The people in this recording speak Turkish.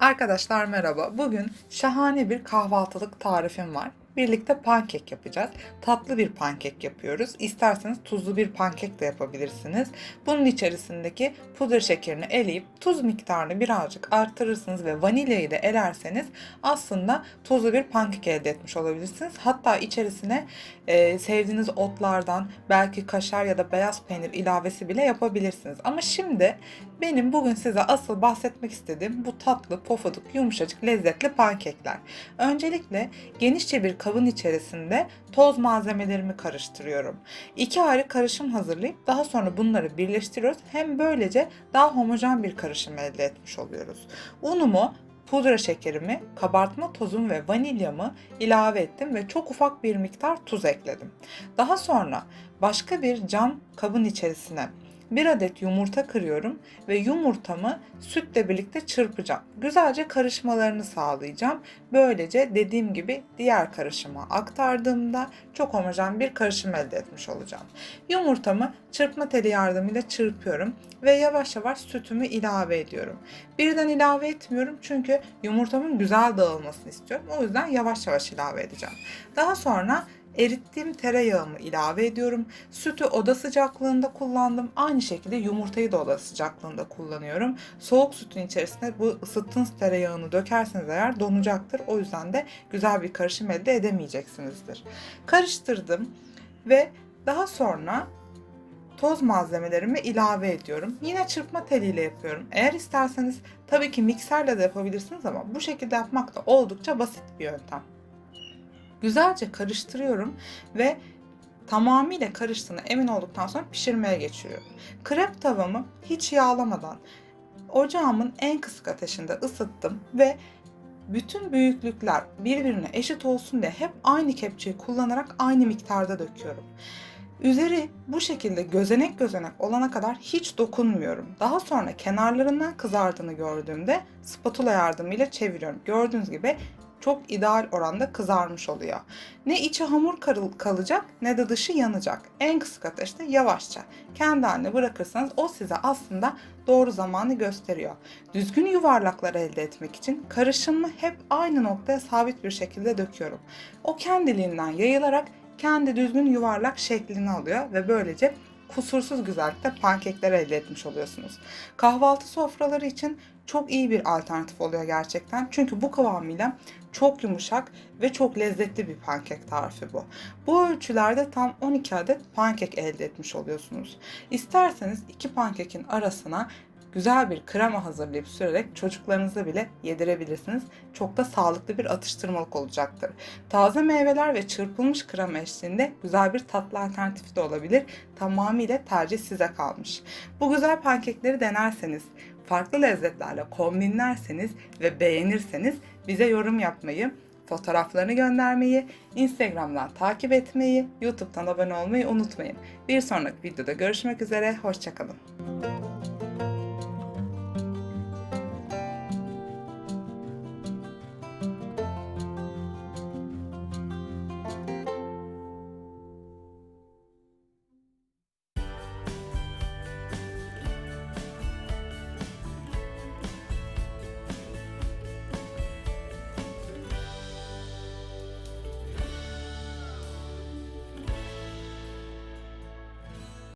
Arkadaşlar merhaba. Bugün şahane bir kahvaltılık tarifim var. Birlikte pankek yapacağız. Tatlı bir pankek yapıyoruz. İsterseniz tuzlu bir pankek de yapabilirsiniz. Bunun içerisindeki pudra şekerini eleyip tuz miktarını birazcık arttırırsınız ve vanilyayı da elerseniz aslında tuzlu bir pankek elde etmiş olabilirsiniz. Hatta içerisine e, sevdiğiniz otlardan belki kaşar ya da beyaz peynir ilavesi bile yapabilirsiniz. Ama şimdi benim bugün size asıl bahsetmek istediğim bu tatlı, pofuduk, yumuşacık, lezzetli pankekler. Öncelikle genişçe bir kabın içerisinde toz malzemelerimi karıştırıyorum. İki ayrı karışım hazırlayıp daha sonra bunları birleştiriyoruz. Hem böylece daha homojen bir karışım elde etmiş oluyoruz. Unumu pudra şekerimi, kabartma tozum ve vanilyamı ilave ettim ve çok ufak bir miktar tuz ekledim. Daha sonra başka bir cam kabın içerisine bir adet yumurta kırıyorum ve yumurtamı sütle birlikte çırpacağım. Güzelce karışmalarını sağlayacağım. Böylece dediğim gibi diğer karışıma aktardığımda çok homojen bir karışım elde etmiş olacağım. Yumurtamı çırpma teli yardımıyla çırpıyorum ve yavaş yavaş sütümü ilave ediyorum. Birden ilave etmiyorum çünkü yumurtamın güzel dağılmasını istiyorum. O yüzden yavaş yavaş ilave edeceğim. Daha sonra erittiğim tereyağımı ilave ediyorum. Sütü oda sıcaklığında kullandım. Aynı şekilde yumurtayı da oda sıcaklığında kullanıyorum. Soğuk sütün içerisine bu ısıttığınız tereyağını dökerseniz eğer donacaktır. O yüzden de güzel bir karışım elde edemeyeceksinizdir. Karıştırdım ve daha sonra toz malzemelerimi ilave ediyorum. Yine çırpma teliyle yapıyorum. Eğer isterseniz tabii ki mikserle de yapabilirsiniz ama bu şekilde yapmak da oldukça basit bir yöntem. Güzelce karıştırıyorum ve tamamıyla karıştığına emin olduktan sonra pişirmeye geçiriyorum. Krep tavamı hiç yağlamadan ocağımın en kısık ateşinde ısıttım ve bütün büyüklükler birbirine eşit olsun diye hep aynı kepçeyi kullanarak aynı miktarda döküyorum. Üzeri bu şekilde gözenek gözenek olana kadar hiç dokunmuyorum. Daha sonra kenarlarından kızardığını gördüğümde spatula yardımıyla çeviriyorum. Gördüğünüz gibi çok ideal oranda kızarmış oluyor. Ne içi hamur karıl- kalacak ne de dışı yanacak. En kısık ateşte yavaşça kendi haline bırakırsanız o size aslında doğru zamanı gösteriyor. Düzgün yuvarlaklar elde etmek için karışımı hep aynı noktaya sabit bir şekilde döküyorum. O kendiliğinden yayılarak kendi düzgün yuvarlak şeklini alıyor ve böylece kusursuz güzellikte pankekler elde etmiş oluyorsunuz. Kahvaltı sofraları için çok iyi bir alternatif oluyor gerçekten. Çünkü bu kıvamıyla çok yumuşak ve çok lezzetli bir pankek tarifi bu. Bu ölçülerde tam 12 adet pankek elde etmiş oluyorsunuz. İsterseniz iki pankekin arasına güzel bir krema hazırlayıp sürerek çocuklarınıza bile yedirebilirsiniz. Çok da sağlıklı bir atıştırmalık olacaktır. Taze meyveler ve çırpılmış krema eşliğinde güzel bir tatlı alternatifi de olabilir. Tamamıyla tercih size kalmış. Bu güzel pankekleri denerseniz, farklı lezzetlerle kombinlerseniz ve beğenirseniz bize yorum yapmayı, fotoğraflarını göndermeyi, Instagram'dan takip etmeyi, YouTube'dan abone olmayı unutmayın. Bir sonraki videoda görüşmek üzere, hoşçakalın.